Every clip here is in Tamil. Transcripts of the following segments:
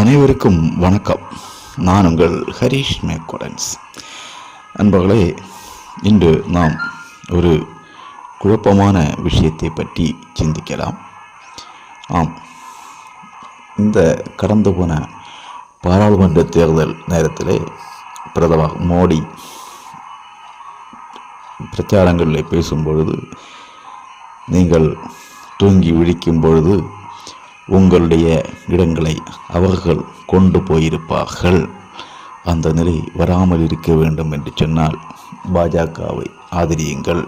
அனைவருக்கும் வணக்கம். நான் உங்கள் ஹரீஷ் மேக்கோடன்ஸ் அன்பர்களே இன்று நாம் ஒரு குழப்பமான விஷயத்தை பற்றி சிந்திக்கலாம். ஆம். இந்த கடந்து போன பாராளுமன்ற தேர்தல் நேரத்திலே பிரதமர் மோடி பிரச்சாரங்களில் பேசும்பொழுது நீங்கள் தூங்கி விழிக்கும் பொழுது உங்களுடைய இடங்களை அவர்கள் கொண்டு போயிருப்பார்கள். அந்த நிலை வராமல் இருக்க வேண்டும் என்று சொன்னால் பாஜகவை ஆதரியுங்கள்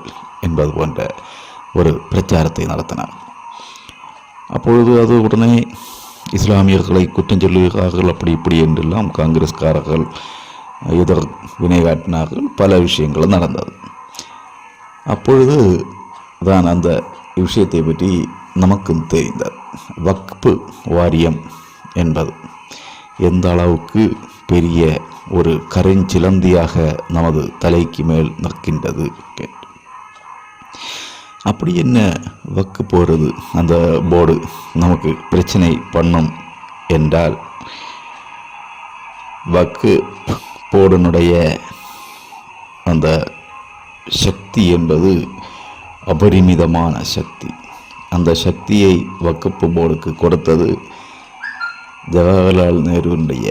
என்பது போன்ற ஒரு பிரச்சாரத்தை நடத்தினார். அப்பொழுது அது உடனே இஸ்லாமியர்களை குற்றம் சொல்லுகிறார்கள் அப்படி இப்படி என்றெல்லாம் காங்கிரஸ்காரர்கள் எதிர் வினை காட்டினார்கள் பல விஷயங்கள் நடந்தது. அப்பொழுது தான் அந்த விஷயத்தை பற்றி நமக்கும் தெரிந்த வக்பு வாரியம் என்பது. எந்த அளவுக்கு பெரிய ஒரு கரைஞ்சிலந்தியாக நமது தலைக்கு மேல் நிற்கின்றது அப்படி என்ன வக்கு போகிறது அந்த போர்டு நமக்கு பிரச்சனை பண்ணும் என்றால் வக்கு போர்டினுடைய அந்த சக்தி என்பது அபரிமிதமான சக்தி. அந்த சக்தியை வக்கப்பு போர்டுக்கு கொடுத்தது ஜவஹர்லால் நேருவினுடைய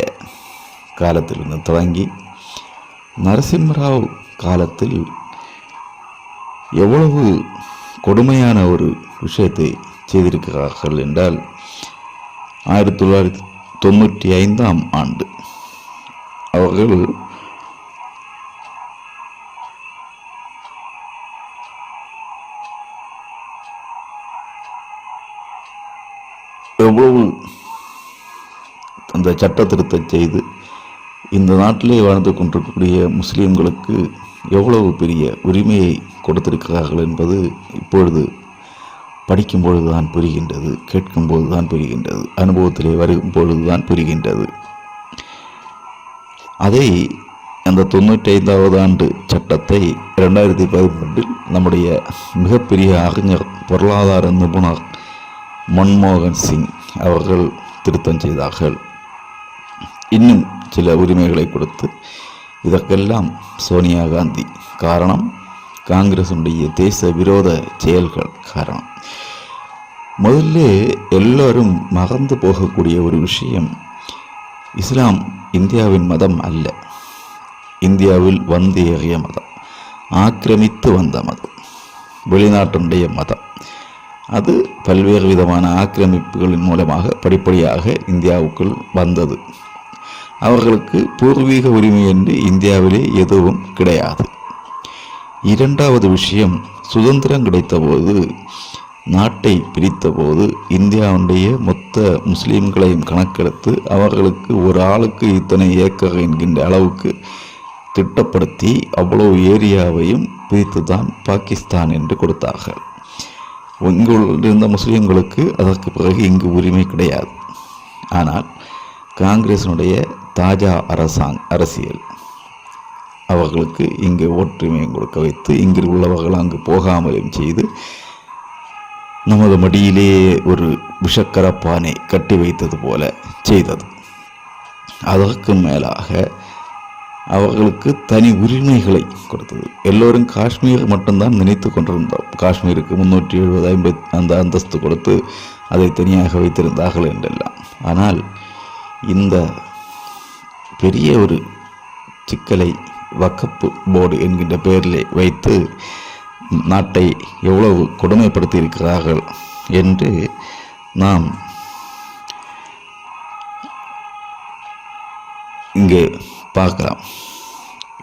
காலத்திலிருந்து தொடங்கி நரசிம்மராவ் காலத்தில் எவ்வளவு கொடுமையான ஒரு விஷயத்தை செய்திருக்கிறார்கள் என்றால் ஆயிரத்தி தொள்ளாயிரத்தி தொண்ணூற்றி ஐந்தாம் ஆண்டு அவர்கள் எவ்வளவு அந்த சட்ட திருத்தம் செய்து இந்த நாட்டிலே வாழ்ந்து கொண்டிருக்கக்கூடிய முஸ்லீம்களுக்கு எவ்வளவு பெரிய உரிமையை கொடுத்திருக்கிறார்கள் என்பது இப்பொழுது படிக்கும் பொழுது தான் புரிகின்றது கேட்கும் பொழுது தான் புரிகின்றது அனுபவத்திலே வரும் பொழுது தான் புரிகின்றது. அதை அந்த தொண்ணூற்றி ஐந்தாவது ஆண்டு சட்டத்தை ரெண்டாயிரத்தி பதிமூன்றில் நம்முடைய மிகப்பெரிய அறிஞர் பொருளாதார நிபுணர் மன்மோகன் சிங் அவர்கள் திருத்தம் செய்தார்கள். இன்னும் சில உரிமைகளை கொடுத்து இதற்கெல்லாம் சோனியா காந்தி காரணம் காங்கிரசுடைய தேச விரோத செயல்கள் காரணம். முதல்ல எல்லோரும் மறந்து போகக்கூடிய ஒரு விஷயம் இஸ்லாம் இந்தியாவின் மதம் அல்ல. இந்தியாவில் வந்து ஏறிய மதம் ஆக்கிரமித்து வந்த மதம் வெளிநாட்டினுடைய மதம். அது பல்வேறு விதமான ஆக்கிரமிப்புகளின் மூலமாக படிப்படியாக இந்தியாவுக்குள் வந்தது. அவர்களுக்கு பூர்வீக உரிமை என்று இந்தியாவிலே எதுவும் கிடையாது. இரண்டாவது விஷயம் சுதந்திரம் கிடைத்தபோது நாட்டை பிரித்தபோது இந்தியாவுடைய மொத்த முஸ்லீம்களையும் கணக்கெடுத்து அவர்களுக்கு ஒரு ஆளுக்கு இத்தனை ஏக்கர் என்கின்ற அளவுக்கு திட்டப்படுத்தி அவ்வளவு ஏரியாவையும் பிரித்து தான் பாகிஸ்தான் என்று கொடுத்தார்கள். இங்கு இருந்த முஸ்லீம்களுக்கு அதற்கு பிறகு இங்கு உரிமை கிடையாது. ஆனால் காங்கிரசினுடைய தாஜா அரசாங் அரசியல். அவர்களுக்கு இங்கு ஒற்றுமையும் கொடுக்க வைத்து இங்கு உள்ளவர்கள் அங்கு போகாமலும் செய்து நமது மடியிலே ஒரு விஷக்கரப்பானை கட்டி வைத்தது போல செய்தது. அதற்கு மேலாக அவர்களுக்கு தனி உரிமைகளை கொடுத்தது. எல்லோரும் காஷ்மீர் மட்டும்தான் நினைத்து கொண்டிருந்தோம். காஷ்மீருக்கு முன்னூற்றி எழுபது ஐம்பத் அந்த அந்தஸ்து கொடுத்து அதை தனியாக வைத்திருந்தார்கள் என்றெல்லாம். ஆனால் இந்த பெரிய ஒரு சிக்கலை வக்கப்பு போர்டு என்கின்ற பெயரில் வைத்து நாட்டை எவ்வளவு கொடுமைப்படுத்தி இருக்கிறார்கள் என்று நாம் இங்கே பார்க்கலாம்.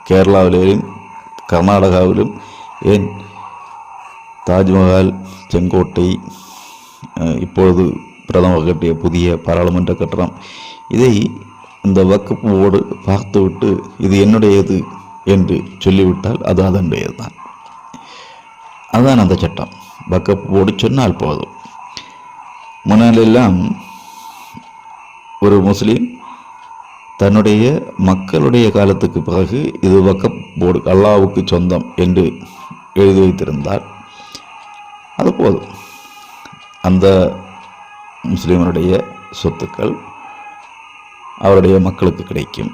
கேரளாவிலேயும் கர்நாடகாவிலும் ஏன் தாஜ்மஹால் செங்கோட்டை இப்பொழுது பிரதமர் கட்டிய புதிய பாராளுமன்ற கட்டடம் இதை இந்த வக்கப்போடு போர்டு பார்த்துவிட்டு இது என்னுடையது என்று சொல்லிவிட்டால் அது அதனுடையது தான் அதான் அந்த சட்டம். வக்கப்போடு போர்டு சொன்னால் போதும். முன்னாலெல்லாம் ஒரு முஸ்லீம் தன்னுடைய மக்களுடைய காலத்துக்கு பிறகு இது வக்கப் போர்டு அல்லாவுக்கு சொந்தம் என்று எழுதி வைத்திருந்தால் அது போதும். அந்த முஸ்லீமனுடைய சொத்துக்கள் அவருடைய மக்களுக்கு கிடைக்கும்.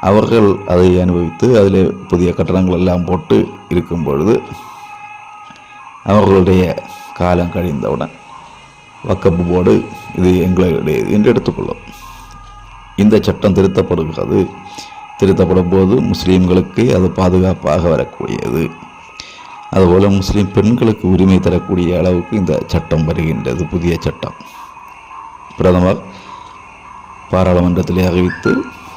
அவர்கள் அதை அனுபவித்து அதில் புதிய கட்டணங்கள் எல்லாம் போட்டு இருக்கும் பொழுது அவர்களுடைய காலம் கழிந்தவுடன் வக்கப்பு போர்டு இது எங்களுடையது என்று எடுத்துக்கொள்ளும் இந்த சட்டம் திருத்தப்படுகிறது. திருத்தப்படும் போது முஸ்லீம்களுக்கு அது பாதுகாப்பாக வரக்கூடியது. அதுபோல் முஸ்லீம் பெண்களுக்கு உரிமை தரக்கூடிய அளவுக்கு இந்த சட்டம் வருகின்றது புதிய சட்டம். பிரதமர் பாராளுமன்றத்திலே அறிவித்து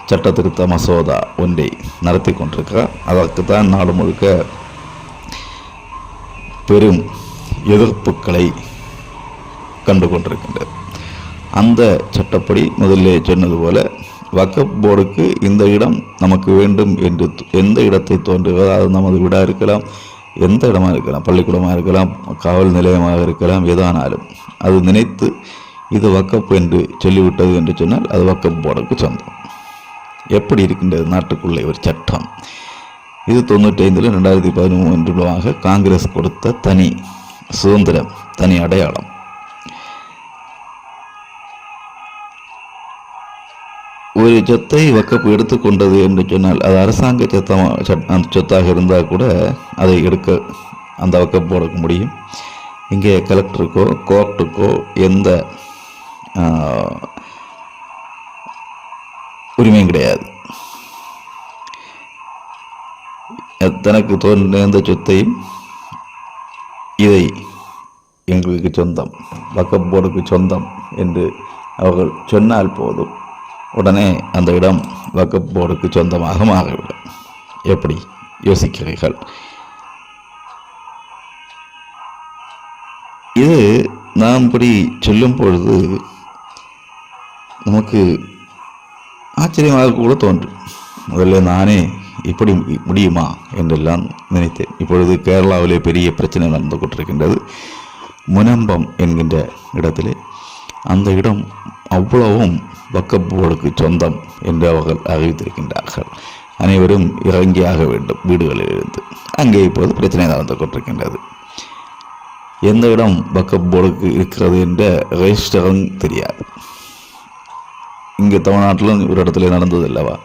சட்ட திருத்த மசோதா ஒன்றை நடத்தி கொண்டிருக்கிறார். அதற்கு தான் நாடு முழுக்க பெரும் எதிர்ப்புகளை கண்டு கொண்டிருக்கின்றது. அந்த சட்டப்படி முதல்ல சொன்னது போல வக்கப் போர்டுக்கு இந்த இடம் நமக்கு வேண்டும் என்று எந்த இடத்தை தோன்றுகிறதோ அது நமது வீடாக இருக்கலாம் எந்த இடமா இருக்கலாம் பள்ளிக்கூடமாக இருக்கலாம் காவல் நிலையமாக இருக்கலாம் எதானாலும். அது நினைத்து இது வக்கப் என்று சொல்லிவிட்டது என்று சொன்னால் அது வக்கப் போர்டுக்கு சொந்தம். எப்படி இருக்கின்றது நாட்டுக்குள்ளே ஒரு சட்டம்? இது தொண்ணூற்றி ஐந்தில் ரெண்டாயிரத்தி பதிமூன்றுமாக காங்கிரஸ் கொடுத்த தனி சுதந்திரம் தனி அடையாளம். ஒரு சொத்தை வக்கப்பு எடுத்துக்கொண்டது என்று சொன்னால் அது அரசாங்க சொத்தமாக அந்த சொத்தாக இருந்தால் கூட அதை எடுக்க அந்த வக்கப்பு போடக்க முடியும். இங்கே கலெக்டருக்கோ கோர்ட்டுக்கோ எந்த உரிமையும் கிடையாது. தனக்கு தோன்றின எந்த சொத்தையும் இதை எங்களுக்கு சொந்தம் வக்கப்போர்டுக்கு சொந்தம் என்று அவர்கள் சொன்னால் போதும். உடனே அந்த இடம் வக்கப் போர்டுக்கு சொந்தமாக மாறிவிடும். எப்படி யோசிக்கிறீர்கள்? இது நாம் இப்படி சொல்லும் பொழுது நமக்கு ஆச்சரியமாக கூட தோன்றும். முதல்ல நானே இப்படி முடியுமா என்றெல்லாம் நினைத்தேன். இப்பொழுது கேரளாவிலே பெரிய பிரச்சனை நடந்து கொண்டிருக்கின்றது. முனம்பம் என்கின்ற இடத்திலே. அந்த இடம் அவ்வளவும் வக்கப் போர்டுக்கு சொந்தம் என்று அவர்கள் அறிவித்திருக்கின்றார்கள். அனைவரும் இறங்கியாக வேண்டும் வீடுகளில் இருந்து அங்கே இப்போது பிரச்சனை நடந்து கொண்டிருக்கின்றது எந்த இடம் வக்கப் போர்டுக்கு இருக்கிறது என்ற ரெஜிஸ்டரும் தெரியாது. இங்கே தமிழ்நாட்டிலும் ஒரு இடத்துல நடந்தது அல்லவா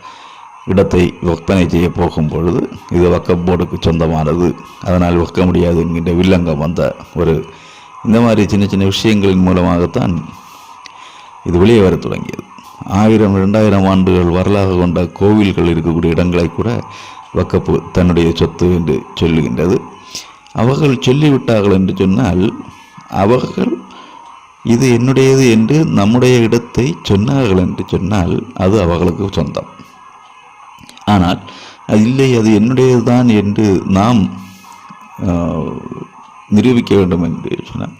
இடத்தை விற்பனை செய்ய போகும் பொழுது இது வக்கப் போர்டுக்கு சொந்தமானது. அதனால் விற்க முடியாது என்கின்ற வில்லங்கம் வந்த ஒரு இந்த மாதிரி சின்ன சின்ன விஷயங்களின் மூலமாகத்தான் இது வெளியே வர தொடங்கியது. ஆயிரம் ரெண்டாயிரம் ஆண்டுகள் வரலாறு கொண்ட கோவில்கள் இருக்கக்கூடிய இடங்களை கூட வக்கப்பு தன்னுடைய சொத்து என்று சொல்லுகின்றது. அவர்கள் சொல்லிவிட்டார்கள் என்று சொன்னால் அவர்கள் இது என்னுடையது என்று நம்முடைய இடத்தை சொன்னார்கள் என்று சொன்னால் அது அவர்களுக்கு சொந்தம். ஆனால் அது இல்லை அது என்னுடையது தான் என்று நாம் நிரூபிக்க வேண்டும் என்று சொன்னால்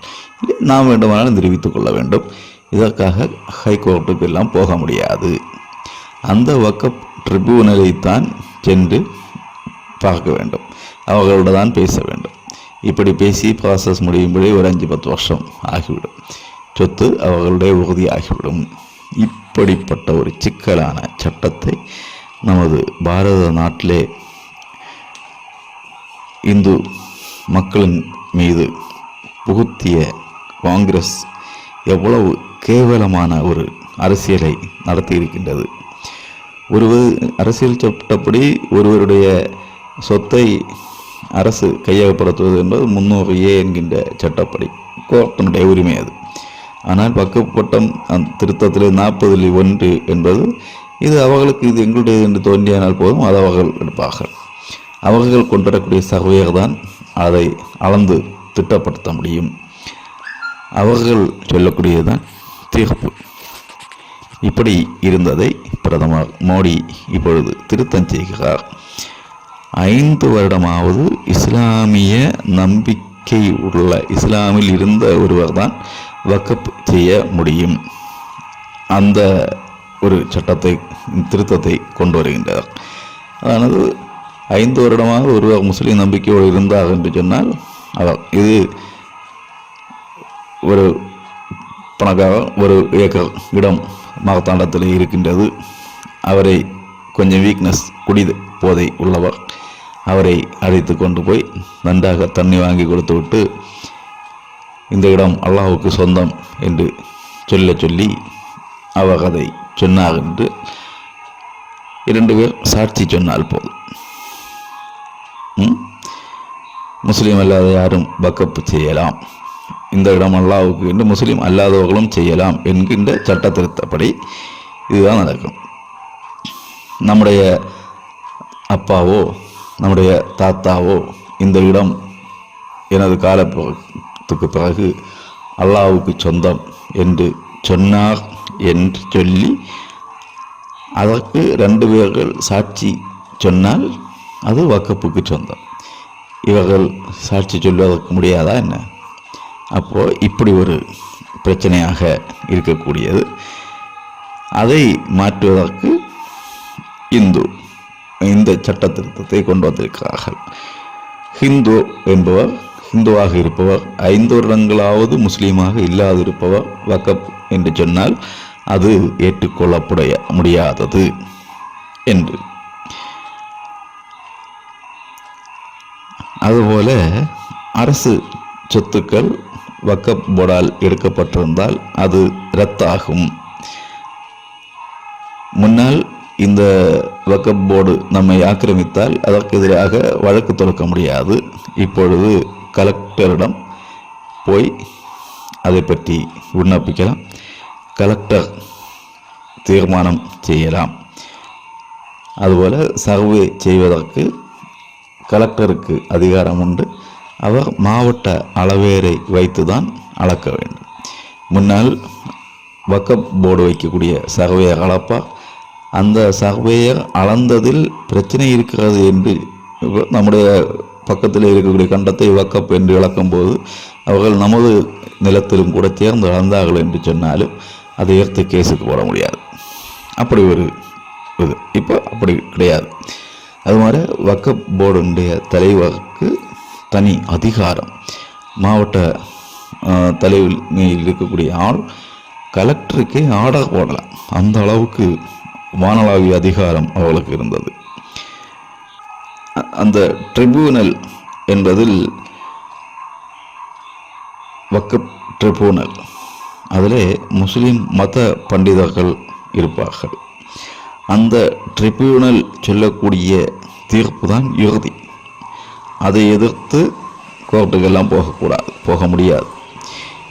நாம் வேண்டுமானாலும் நிரூபித்துக் கொள்ள வேண்டும். இதற்காக ஹைகோர்ட்டுக்கு எல்லாம் போக முடியாது. அந்த வக்கப் ட்ரிபியூனலை தான் சென்று பார்க்க வேண்டும். அவர்களோட தான் பேச வேண்டும். இப்படி பேசி ப்ராசஸ் முடியும்படி ஒரு அஞ்சு பத்து வருஷம் ஆகிவிடும். சொத்து அவர்களுடைய உறுதியாகிவிடும் இப்படிப்பட்ட ஒரு சிக்கலான சட்டத்தை நமது பாரத நாட்டிலே இந்து மக்களின் மீது புகுத்திய காங்கிரஸ் எவ்வளவு கேவலமான ஒரு அரசியலை நடத்தி இருக்கின்றது ஒருவர் அரசியல் சட்டப்படி ஒருவருடைய சொத்தை அரசு கையகப்படுத்துவது என்பது முன்னூறு ஏ என்கின்ற சட்டப்படி கோர்ட்டினுடைய உரிமை அது. ஆனால் பக்கப்பட்டம் அந்த திருத்தத்தில் நாற்பதில் ஒன்று என்பது இது அவர்களுக்கு இது எங்களுடைய என்று தோன்றியானால் போதும் அது அவர்கள் எடுப்பார்கள். அவர்கள் கொண்டுவரக்கூடிய சகவையாக தான் அதை அளந்து திட்டப்படுத்த முடியும். அவர்கள் சொல்லக்கூடியதுதான் தீர்ப்பு. இப்படி இருந்ததை பிரதமர் மோடி இப்பொழுது திருத்தம் செய்கிறார். ஐந்து வருடமாவது இஸ்லாமிய நம்பிக்கை உள்ள இஸ்லாமில் இருந்த ஒருவர் தான் வக்கப் செய்ய முடியும். அந்த ஒரு சட்டத்தை திருத்தத்தை கொண்டு வருகின்றார். அதானது ஐந்து வருடமாக ஒருவர் முஸ்லீம் நம்பிக்கையோடு இருந்தார் என்று சொன்னால் அவர் இது ஒரு பணக்கார ஒரு ஏக்கர் இடம் மார்த்தாண்டத்தில் இருக்கின்றது. அவரை கொஞ்சம் வீக்னஸ் குடி போதை உள்ளவர். அவரை அழைத்து கொண்டு போய் நன்றாக தண்ணி வாங்கி கொடுத்து விட்டு இந்த இடம் அல்லாஹுக்கு சொந்தம் என்று சொல்ல சொல்லி அவர் அதை சொன்னார் என்று இரண்டு பேர் சாட்சி சொன்னால் போதும். முஸ்லீம் அல்லாத யாரும் பக்கப்பு செய்யலாம். இந்த இடம் அல்லாவுக்கு என்று முஸ்லீம் அல்லாதவர்களும் செய்யலாம் என்கின்ற சட்ட திருத்தப்படி இதுதான் நடக்கும். நம்முடைய அப்பாவோ நம்முடைய தாத்தாவோ இந்த இடம் எனது காலத்துக்கு பிறகு அல்லாவுக்கு சொந்தம் என்று சொன்னார் என்று சொல்லி அதற்கு ரெண்டு பேர்கள் சாட்சி சொன்னால் அது வக்கப்புக்கு சொந்தம். இவர்கள் சாட்சி சொல்வதற்கு முடியாதா என்ன? அப்போது இப்படி ஒரு பிரச்சனையாக இருக்கக்கூடியது. அதை மாற்றுவதற்கு இந்து இந்த சட்ட திருத்தத்தை கொண்டு வந்திருக்கிறார்கள். ஹிந்து என்பவர் ஹிந்துவாக இருப்பவர் ஐந்து வருடங்களாவது முஸ்லீமாக இல்லாதிருப்பவர் வக்கப் என்று சொன்னால் அது ஏற்றுக்கொள்ளப்படைய முடியாதது என்று. அதுபோல அரசு சொத்துக்கள் வக்கப் போர்டால் எடுக்கப்பட்டிருந்தால் அது ரத்தாகும் முன்னால் இந்த வக்கப் போர்டு நம்மை ஆக்கிரமித்தால் அதற்கு எதிராக வழக்கு தொடுக்க முடியாது. இப்பொழுது கலெக்டரிடம் போய் அதை பற்றி விண்ணப்பிக்கலாம். கலெக்டர் தீர்மானம் செய்யலாம். அதுபோல் சர்வே செய்வதற்கு கலெக்டருக்கு அதிகாரம் உண்டு. அவர் மாவட்ட அளவேரை வைத்து தான் அளக்க வேண்டும். முன்னால் வக்கப் போர்டு வைக்கக்கூடிய சர்வேயர் அளப்பார் அந்த சர்வேயர் அளந்ததில் பிரச்சனை இருக்கிறது என்று நம்முடைய பக்கத்தில் இருக்கக்கூடிய கண்டத்தை வக்கப் என்று இழக்கும்போது அவர்கள் நமது நிலத்திலும் கூட சேர்ந்து அளந்தார்கள் என்று சொன்னாலும் அதை ஏற்று கேஸுக்கு போட முடியாது. அப்படி ஒரு இது. இப்போ அப்படி கிடையாது. அது மாதிரி வக்கப் போர்டுடைய தலைவருக்கு தனி அதிகாரம். மாவட்ட தலைவில் இருக்கக்கூடிய ஆள் கலெக்டருக்கே ஆர்டர் போடலாம். அந்த அளவுக்கு வானளாவிய அதிகாரம் அவளுக்கு இருந்தது. அந்த ட்ரிபியூனல் என்பதில் வக்கப் ட்ரிபியூனல் அதிலே முஸ்லீம் மத பண்டிதர்கள் இருப்பார்கள். அந்த ட்ரிபியூனல் சொல்லக்கூடிய தீர்ப்பு தான் இறுதி. அதை எதிர்த்து கோர்ட்டுக்கெல்லாம் போகக்கூடாது போக முடியாது.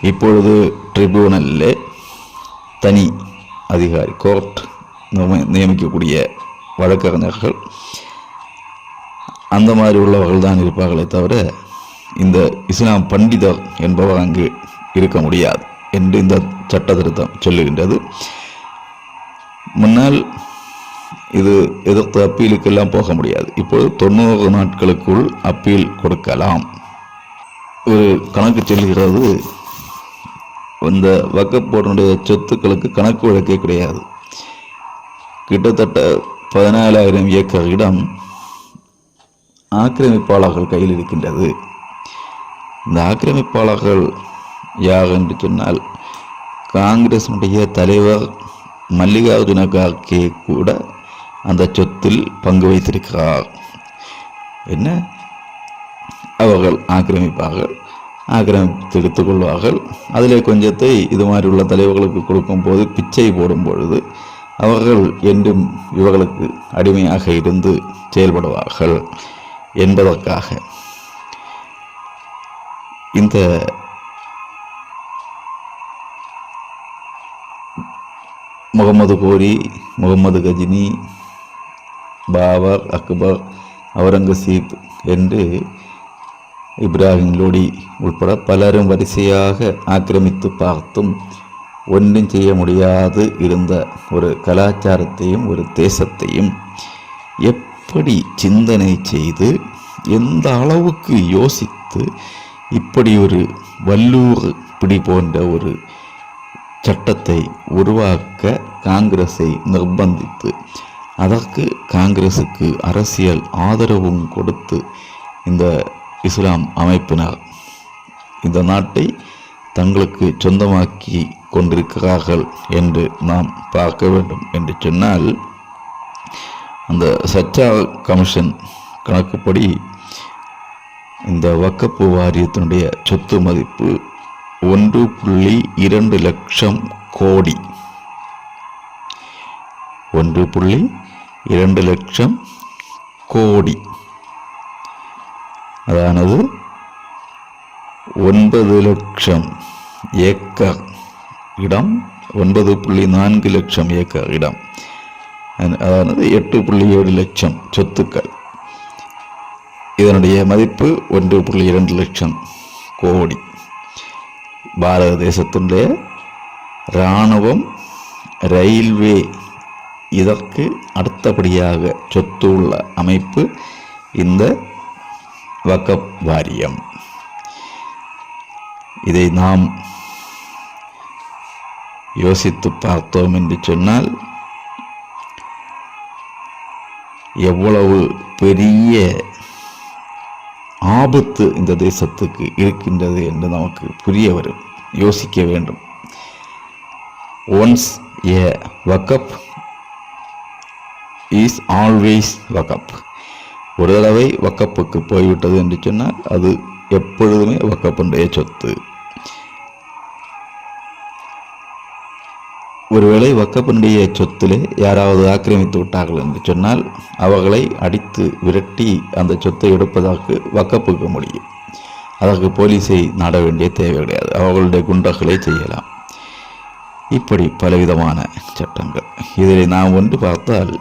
இப்பொழுது ட்ரிபியூனலில் தனி அதிகாரி கோர்ட் நியமி- நியமிக்கக்கூடிய வழக்கறிஞர்கள் அந்த மாதிரி உள்ளவர்கள் தான் இருப்பார்களே தவிர இந்த இஸ்லாம் பண்டிதர் என்பவர் அங்கு இருக்க முடியாது என்று இந்த சட்ட திருத்தம் சொல்லுகின்றது. முன்னால் இது எதிர்த்து அப்பீலுக்கெல்லாம் போக முடியாது. இப்போது தொண்ணூறு நாட்களுக்குள் அப்பீல் கொடுக்கலாம். ஒரு கணக்கு செல்கிறது இந்த வக்கப்போர்டினுடைய சொத்துக்களுக்கு கணக்கு வழக்கே கிடையாது. கிட்டத்தட்ட பதினாலாயிரம் ஏக்கர் இடம் ஆக்கிரமிப்பாளர்கள் கையில் இருக்கின்றது. இந்த ஆக்கிரமிப்பாளர்கள் யார் என்று சொன்னால் காங்கிரஸினுடைய தலைவர் மல்லிகார்ஜுன கார்கே கூட அந்த சொத்தில் பங்கு வைத்திருக்கிறார். என்ன? அவர்கள் ஆக்கிரமிப்பார்கள் ஆக்கிரமித்து எடுத்துக்கொள்வார்கள் அதிலே கொஞ்சத்தை இது மாதிரி உள்ள தலைவர்களுக்கு கொடுக்கும்போது பிச்சை போடும் பொழுது அவர்கள் என்றும் இவர்களுக்கு அடிமையாக இருந்து செயல்படுவார்கள் என்பதற்காக. இந்த முகமது கோரி முகமது கஜினி பாபர் அக்பர் அவுரங்கசீப் என்று இப்ராஹிம் லோடி உட்பட பலரும் வரிசையாக ஆக்கிரமித்து பார்த்தும் ஒன்றும் செய்ய முடியாது இருந்த ஒரு கலாச்சாரத்தையும் ஒரு தேசத்தையும் எப்படி சிந்தனை செய்து எந்த அளவுக்கு யோசித்து இப்படி ஒரு வல்லூர் பிடி போன்ற ஒரு சட்டத்தை உருவாக்க காங்கிரஸை நிர்பந்தித்து அதற்கு காங்கிரசுக்கு அரசியல் ஆதரவும் கொடுத்து இந்த இஸ்லாம் அமைப்பினர் இந்த நாட்டை தங்களுக்கு சொந்தமாக்கி கொண்டிருக்கிறார்கள் என்று நாம் பார்க்க வேண்டும் என்று சொன்னால் அந்த சச்சா கமிஷன் கணக்குப்படி இந்த வக்கப்பு வாரியத்தினுடைய சொத்து மதிப்பு ஒன்று புள்ளி இரண்டு லட்சம் கோடி. ஒன்று புள்ளி இரண்டு லட்சம் கோடி. அதானது? ஒன்பது லட்சம் ஏக்கர் இடம் ஒன்பது புள்ளி நான்கு லட்சம் ஏக்கர் இடம். அதானது? எட்டு புள்ளி ஏழு லட்சம் சொத்துக்கள். இதனுடைய மதிப்பு ஒன்று புள்ளி இரண்டு லட்சம் கோடி. பாரத தேசத்தினுடைய இராணுவம் ரயில்வே இதற்கு அடுத்தபடியாக சொத்து உள்ள அமைப்பு இந்த வக்கப் வாரியம். இதை நாம் யோசித்து பார்த்தோம் என்று சொன்னால் எவ்வளவு பெரிய ஆபத்து இந்த தேசத்துக்கு இருக்கின்றது என்று நமக்கு புரிய வரும் யோசிக்க வேண்டும். Once a waqf is always waqf ஒரு தடவை வக்கப்புக்கு போய்விட்டது என்று சொன்னால் அது எப்பொழுதுமே வக்கப்புடைய சொத்து. ஒருவேளை வக்கப்பினுடைய சொத்திலே யாராவது ஆக்கிரமித்து விட்டார்கள் என்று சொன்னால் அவர்களை அடித்து விரட்டி அந்த சொத்தை எடுப்பதற்கு வக்கப்புக்க முடியும். அதற்கு போலீஸை நாட வேண்டிய தேவை கிடையாது. அவர்களுடைய குண்டர்களை செய்யலாம். இப்படி பலவிதமான சட்டங்கள். இதில் நாம் ஒன்று பார்த்தால்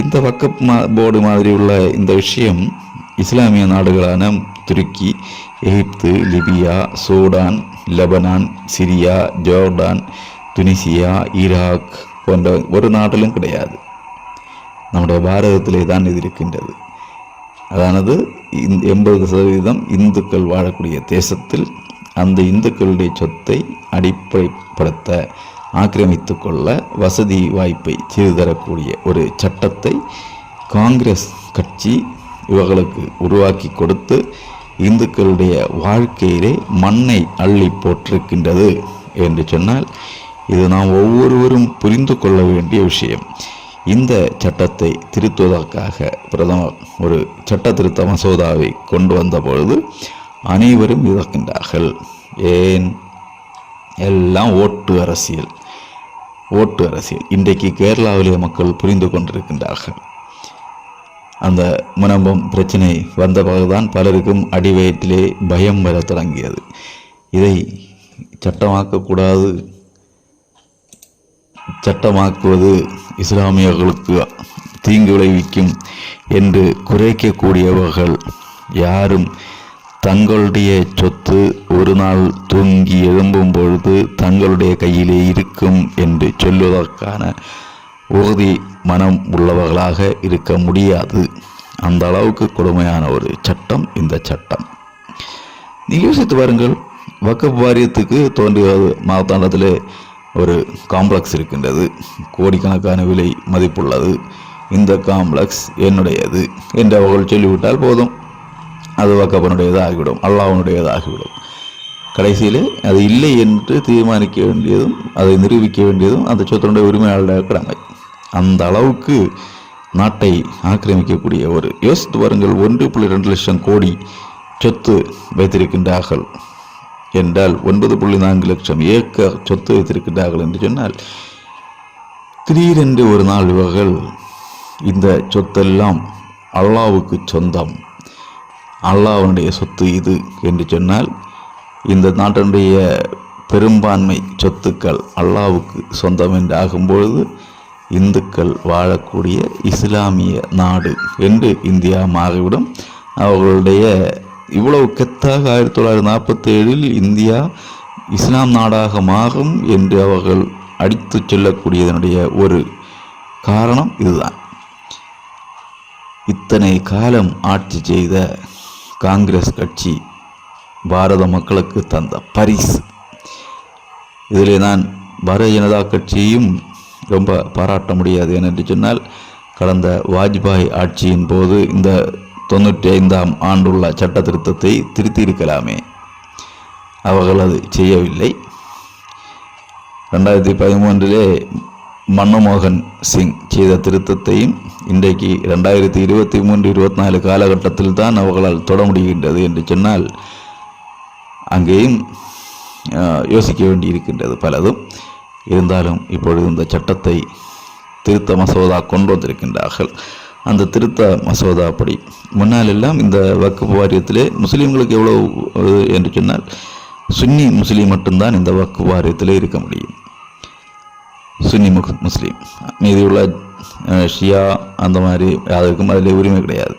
இந்த வக்க போர்டு மாதிரி உள்ள இந்த விஷயம் இஸ்லாமிய நாடுகளான துருக்கி எகிப்து Libya Sudan Lebanon Syria Jordan Tunisia Iraq போன்ற ஒரு நாட்டிலும் கிடையாது. நம்முடைய பாரதத்திலே தான் இது இருக்கின்றது. அதானது எண்பது சதவீதம் இந்துக்கள் வாழக்கூடிய தேசத்தில் அந்த இந்துக்களுடைய சொத்தை அடிப்படைப்படுத்த ஆக்கிரமித்து கொள்ள வசதி வாய்ப்பை செய்து தரக்கூடிய ஒரு சட்டத்தை காங்கிரஸ் கட்சி இவர்களுக்கு உருவாக்கி கொடுத்து இந்துக்களுடைய வாழ்க்கையிலே மண்ணை அள்ளி போட்டிருக்கின்றது என்று சொன்னால் இது நாம் ஒவ்வொருவரும் புரிந்து கொள்ள வேண்டிய விஷயம். இந்த சட்டத்தை திருத்துவதற்காக பிரதமர் ஒரு சட்ட திருத்த மசோதாவை கொண்டு வந்த பொழுது அனைவரும் இழக்கின்றார்கள் ஏன்? எல்லாம் ஓட்டு அரசியல். ஓட்டு அரசியல். இன்றைக்கு கேரளாவிலே மக்கள் புரிந்து கொண்டிருக்கின்றார்கள். அந்த முனம்பம் பிரச்சனை வந்த பிறகுதான் பலருக்கும் அடிவயத்திலே பயம் வர தொடங்கியது. இதை சட்டமாக்கக்கூடாது. சட்டமாக்குவது இஸ்லாமியர்களுக்கு தீங்கு விளைவிக்கும் என்று குறைக்கக்கூடியவர்கள் யாரும் தங்களுடைய சொத்து ஒரு நாள் தூங்கி எழும்பும் பொழுது தங்களுடைய கையிலே இருக்கும் என்று சொல்வதற்கான உறுதி மனம் உள்ளவர்களாக இருக்க முடியாது. அந்த அளவுக்கு கொடுமையான ஒரு சட்டம் இந்த சட்டம். நீங்கள் யோசித்து பாருங்கள். வக்கப் வாரியத்துக்கு தோன்றிய மாவட்டத்தில் ஒரு காம்ப்ளெக்ஸ் இருக்கின்றது. கோடிக்கணக்கான விலை மதிப்புள்ளது. இந்த காம்ப்ளெக்ஸ் என்னுடையது என்று அவர்கள் சொல்லிவிட்டால் போதும். அது வக்கப்பனுடையதாகிவிடும் ஆகிவிடும் ஆகிவிடும் கடைசியில் அது இல்லை என்று தீர்மானிக்க வேண்டியதும் அதை நிரூபிக்க வேண்டியதும் அந்த சொத்தனுடைய உரிமையாளராக இருக்கிறாங்க. அந்த அளவுக்கு நாட்டை ஆக்கிரமிக்கக்கூடிய ஒரு யோசித்து பாருங்கள் ஒன்று புள்ளி ரெண்டு லட்சம் கோடி சொத்து வைத்திருக்கின்றார்கள் என்றால் ஒன்பது புள்ளி நான்கு லட்சம் ஏக்கர் சொத்து வைத்திருக்கின்றார்கள் என்று சொன்னால் திடீரென்று ஒரு நாள் இவர்கள் இந்த சொத்தெல்லாம் அல்லாவுக்கு சொந்தம். அல்லாஹ்வுடைய சொத்து இது என்று சொன்னால் இந்த நாட்டினுடைய பெரும்பான்மை சொத்துக்கள் அல்லாவுக்கு சொந்தம் என்று ஆகும்பொழுது இந்துக்கள் வாழக்கூடிய இஸ்லாமிய நாடு என்று இந்தியா மாறிவிடும். அவர்களுடைய இவ்வளவு கெத்தாக ஆயிரத்தி தொள்ளாயிரத்தி நாற்பத்தி ஏழில் இந்தியா இஸ்லாம் நாடாக மாறும் என்று அவர்கள் அடித்து சொல்லக்கூடியதனுடைய ஒரு காரணம் இதுதான். இத்தனை காலம் ஆட்சி செய்த காங்கிரஸ் கட்சி பாரத மக்களுக்கு தந்த பரிசு. இதிலே நான் பாரதிய ஜனதா கட்சியையும் ரொம்ப பாராட்ட முடியாது. ஏனென்று சொன்னால் கடந்த வாஜ்பாய் ஆட்சியின் போது இந்த தொண்ணூற்றி ஐந்தாம் ஆண்டுள்ள சட்ட திருத்தத்தை திருத்தியிருக்கலாமே. அவர்கள் அது செய்யவில்லை. ரெண்டாயிரத்தி பதிமூன்றிலே மன்மோகன் சிங் செய்த திருத்தத்தையும் இன்றைக்கு ரெண்டாயிரத்தி இருபத்தி மூன்று இருபத்தி நாலு காலகட்டத்தில் தான் அவர்களால் தொட முடிகின்றது என்று சொன்னால் அங்கேயும் யோசிக்க வேண்டி இருக்கின்றது பலதும். இருந்தாலும் இப்பொழுது இந்த சட்டத்தை திருத்த மசோதா கொண்டு வந்திருக்கின்றார்கள். அந்த திருத்த மசோதாப்படி முன்னால் எல்லாம் இந்த வக்குப்பு வாரியத்திலே முஸ்லீம்களுக்கு எவ்வளவு என்று சொன்னால் சுன்னி முஸ்லீம் மட்டும்தான் இந்த வக்கு வாரியத்திலே இருக்க முடியும். சுன்னி முக் முஸ்லீம். மீதியுள்ள ஷியா அந்த மாதிரி யாருக்கும் அதில் உரிமை கிடையாது.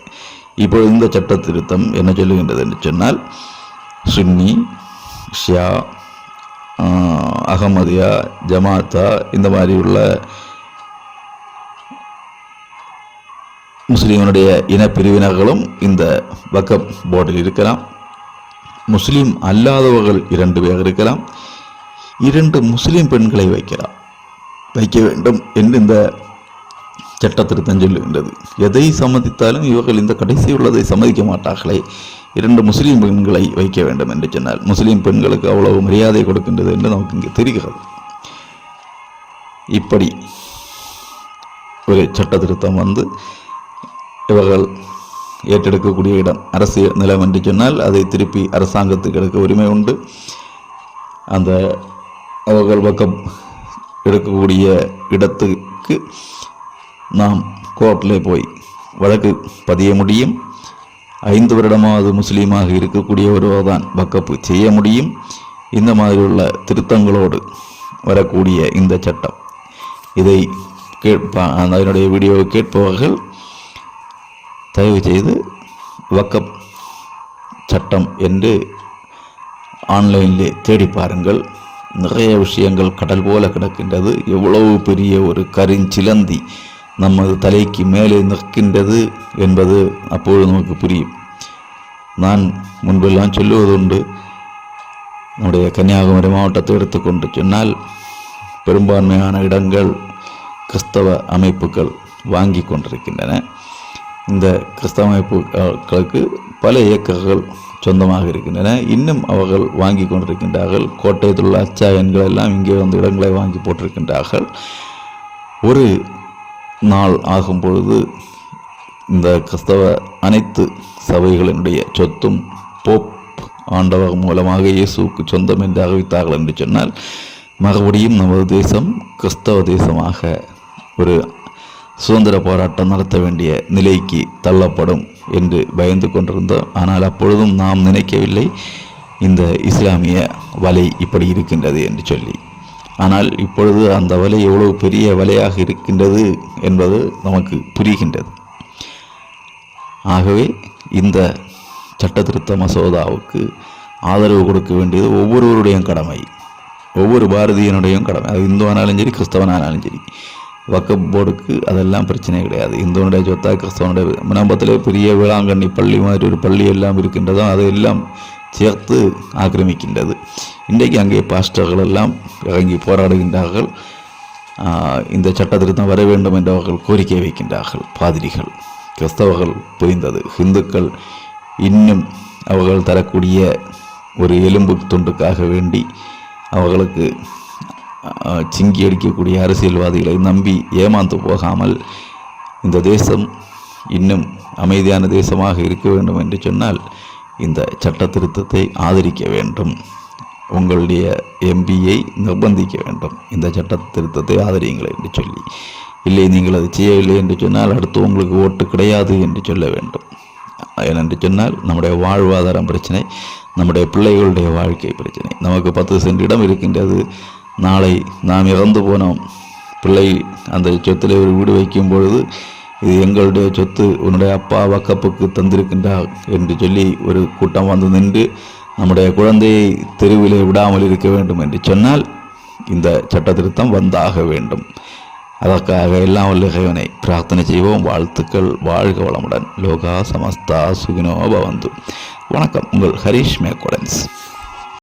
இப்போ இந்த சட்ட திருத்தம் என்ன சொல்லுகின்றது என்று சொன்னால் சுன்னி ஷியா அகமதியா ஜமாத்தா இந்த மாதிரி உள்ள முஸ்லீமனுடைய இனப்பிரிவினர்களும் இந்த வக்கப் போர்டில் இருக்கலாம். முஸ்லீம் அல்லாதவர்கள் இரண்டு பேர் இருக்கலாம். இரண்டு முஸ்லீம் பெண்களை வைக்கலாம். வைக்க வேண்டும் என்று இந்த சட்ட திருத்தம் சொல்லுகின்றது எதை சம்மதித்தாலும் இவர்கள் இந்த கடைசி உள்ளதை சம்மதிக்க மாட்டார்களே. இரண்டு முஸ்லீம் பெண்களை வைக்க வேண்டும் என்று சொன்னால் முஸ்லீம் பெண்களுக்கு அவ்வளவு மரியாதை கொடுக்கின்றது என்று நமக்கு இங்கே தெரிகிறது. இப்படி ஒரு சட்ட திருத்தம் வந்து இவர்கள் ஏற்றெடுக்கக்கூடிய இடம் அரசியல் நிலம் என்று சொன்னால் அதை திருப்பி அரசாங்கத்துக்கு எடுக்க உரிமை உண்டு. அந்த அவர்கள் பக்கம் எடுக்கக்கூடிய இடத்துக்கு நாம் கோர்ட்டில் போய் வழக்கு பதிய முடியும். ஐந்து வருடமாவது முஸ்லீமாக இருக்கக்கூடிய ஒருவர் தான் வக்கப்பு செய்ய முடியும். இந்த மாதிரி உள்ள திருத்தங்களோடு வரக்கூடிய இந்த சட்டம். இதை கேட்பா அதனுடைய வீடியோவை கேட்பவர்கள் தயவு செய்து வக்கப் சட்டம் என்று ஆன்லைனிலே தேடி பாருங்கள். நிறைய விஷயங்கள் கடல் போல கிடக்கின்றது. எவ்வளவு பெரிய ஒரு கருஞ்சிலந்தி நமது தலைக்கு மேலே நிற்கின்றது என்பது அப்பொழுது நமக்கு புரியும். நான் முன்பெல்லாம் சொல்லுவதுண்டு நம்முடைய கன்னியாகுமரி மாவட்டத்தை எடுத்துக்கொண்டு சொன்னால் பெரும்பான்மையான இடங்கள் கிறிஸ்தவ அமைப்புகள் வாங்கி கொண்டிருக்கின்றன. இந்த கிறிஸ்தவ அமைப்புகளுக்கு பல இயக்கங்கள் சொந்தமாக இருக்கின்றன. இன்னும் அவர்கள் வாங்கி கொண்டிருக்கின்றார்கள். கோட்டையத்தில் உள்ள அச்சாயன்கள் எல்லாம் இங்கே வந்து இடங்களை வாங்கி போட்டிருக்கின்றார்கள். ஒரு நாள் ஆகும் பொழுது இந்த கிறிஸ்தவ அனைத்து சபைகளினுடைய சொத்தும் போப் ஆண்டவர் மூலமாக இயேசுவுக்கு சொந்தம் என்று அறிவித்தார்கள் என்று சொன்னால் மறுபடியும் நமது தேசம் கிறிஸ்தவ தேசமாக ஒரு சுதந்திர போராட்டம் நடத்த வேண்டிய நிலைக்கு தள்ளப்படும். என்று பயந்து கொண்டிருந்தோம். ஆனால் அப்பொழுதும் நாம் நினைக்கவில்லை இந்த இஸ்லாமிய வலை இப்படி இருக்கின்றது என்று சொல்லி. ஆனால் இப்பொழுது அந்த வலை எவ்வளவு பெரிய வலையாக இருக்கின்றது என்பது நமக்கு புரிகின்றது. ஆகவே இந்த சட்ட திருத்த மசோதாவுக்கு ஆதரவு கொடுக்க வேண்டியது ஒவ்வொருவருடைய கடமை ஒவ்வொரு பாரதியனுடையும் கடமை. அது இந்துவானாலும் சரி கிறிஸ்தவனானாலும் சரி. வக்கப் போர்டுக்கு அதெல்லாம் பிரச்சனை கிடையாது. இந்துவனுடைய சொத்தா கிறிஸ்தவனுடைய நம்பத்திலே பெரிய வேளாங்கண்ணி பள்ளி மாதிரி ஒரு பள்ளி எல்லாம் இருக்கின்றதோ அதையெல்லாம் சேர்த்து ஆக்கிரமிக்கின்றது. இன்றைக்கு அங்கே பாஸ்டர்கள் எல்லாம் இறங்கி போராடுகின்றார்கள். இந்த சட்ட திருத்தம் வர வேண்டும் என்று அவர்கள் கோரிக்கை வைக்கின்றார்கள். பாதிரிகள் கிறிஸ்தவர்கள் புரிந்தது. ஹிந்துக்கள் இன்னும் அவர்கள் தரக்கூடிய ஒரு எலும்பு துண்டுக்காக வேண்டி அவர்களுக்கு சிங்கி அடிக்கக்கூடிய அரசியல்வாதிகளை நம்பி ஏமாந்து போகாமல் இந்த தேசம் இன்னும் அமைதியான தேசமாக இருக்க வேண்டும் என்று சொன்னால் இந்த சட்ட திருத்தத்தை ஆதரிக்க வேண்டும். உங்களுடைய எம்பியை நிர்பந்திக்க வேண்டும். இந்த சட்ட திருத்தத்தை ஆதரியுங்கள் என்று சொல்லி. இல்லை நீங்கள் அது செய்யவில்லை என்று சொன்னால் அடுத்து உங்களுக்கு ஓட்டு கிடையாது என்று சொல்ல வேண்டும். ஏனென்று சொன்னால் நம்முடைய வாழ்வாதாரம் பிரச்சனை நம்முடைய பிள்ளைகளுடைய வாழ்க்கை பிரச்சனை. நமக்கு பத்து சென்ட் இடம் இருக்கின்றது. நாளை நாம் இறந்து போனோம். பிள்ளை அந்த சொத்தில் ஒரு வீடு வைக்கும் பொழுது இது எங்களுடைய சொத்து உன்னுடைய அப்பா வக்கப்புக்கு தந்திருக்கின்றார் என்று சொல்லி ஒரு கூட்டம் வந்து நின்று நம்முடைய குழந்தையை தெருவிலே விடாமல் இருக்க வேண்டும் என்று சொன்னால் இந்த சட்ட திருத்தம் வந்தாக வேண்டும். அதற்காக எல்லாம் வல்ல பிரார்த்தனை செய்வோம். வாழ்த்துக்கள். வாழ்க வளமுடன். லோகா சமஸ்தா சுகினோ பவந்து. வணக்கம். உங்கள் ஹரீஷ் மேக்கோடன்ஸ்